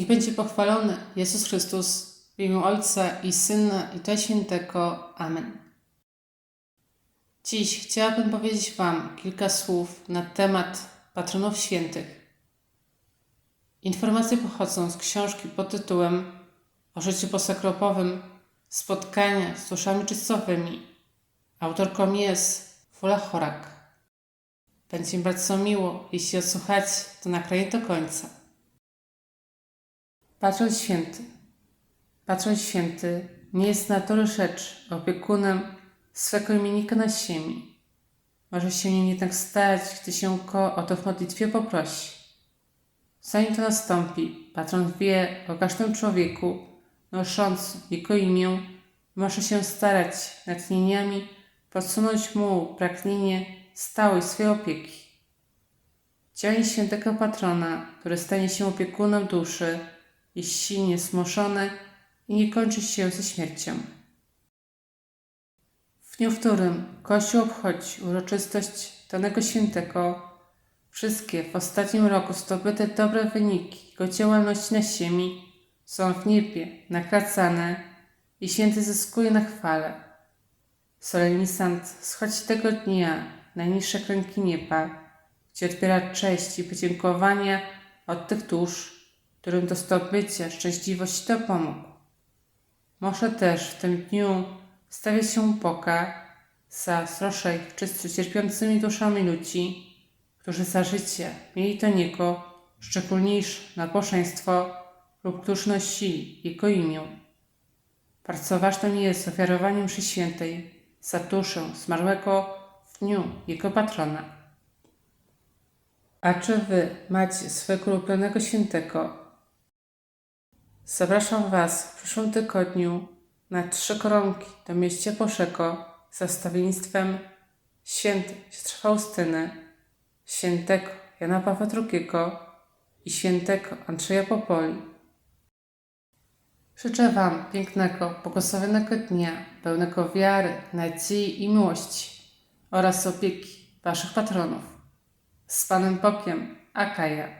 Niech będzie pochwalony Jezus Chrystus w imię Ojca i Syna i Ducha Świętego. Amen. Dziś chciałabym powiedzieć Wam kilka słów na temat patronów świętych. Informacje pochodzą z książki pod tytułem O życiu posakropowym Spotkania z duszami czystowymi. Autorką jest Fula Chorak. Będzie mi bardzo miło, jeśli odsłuchacie to nagranie do końca. Patron święty. Patron święty nie jest natury rzecz opiekunem swego imienika na ziemi. Może się nim jednak stać, gdy się go o to w modlitwie poprosi. Zanim to nastąpi, patron wie o każdym człowieku, nosząc jego imię, może się starać nad liniami, podsunąć mu pragnienie stałej swej opieki. Działanie świętego patrona, który stanie się opiekunem duszy, jest silnie smoszone i nie kończy się ze śmiercią. W dniu, w którym Kościół obchodzi uroczystość danego świętego, wszystkie w ostatnim roku zdobyte dobre wyniki jego działalności na ziemi są w niebie nakracane i święty zyskuje na chwale. Solenizant schodzi tego dnia na niższe kręgi nieba, gdzie odbiera cześć i podziękowania od tych dusz, którym do zdobycia szczęśliwości dopomógł. Może też w tym dniu stawia się upoka za sroszej wszyscy cierpiącymi duszami ludzi, którzy za życie mieli do Niego szczególniejsze nabożeństwo lub którzy nosili Jego imię. Bardzo ważnym jest ofiarowanie mszy świętej za duszę zmarłego w dniu Jego patrona. A czy Wy macie swego ulubionego świętego? Zapraszam Was w przyszłym tygodniu na trzy koronki do mieścia Bożego z zastawieństwem świętej siostry Faustyny, świętego Jana Pawła II i świętego Andrzeja Popoli. Życzę Wam pięknego, błogosławionego dnia, pełnego wiary, nadziei i miłości oraz opieki Waszych patronów. Z Panem Bogiem, Akaja.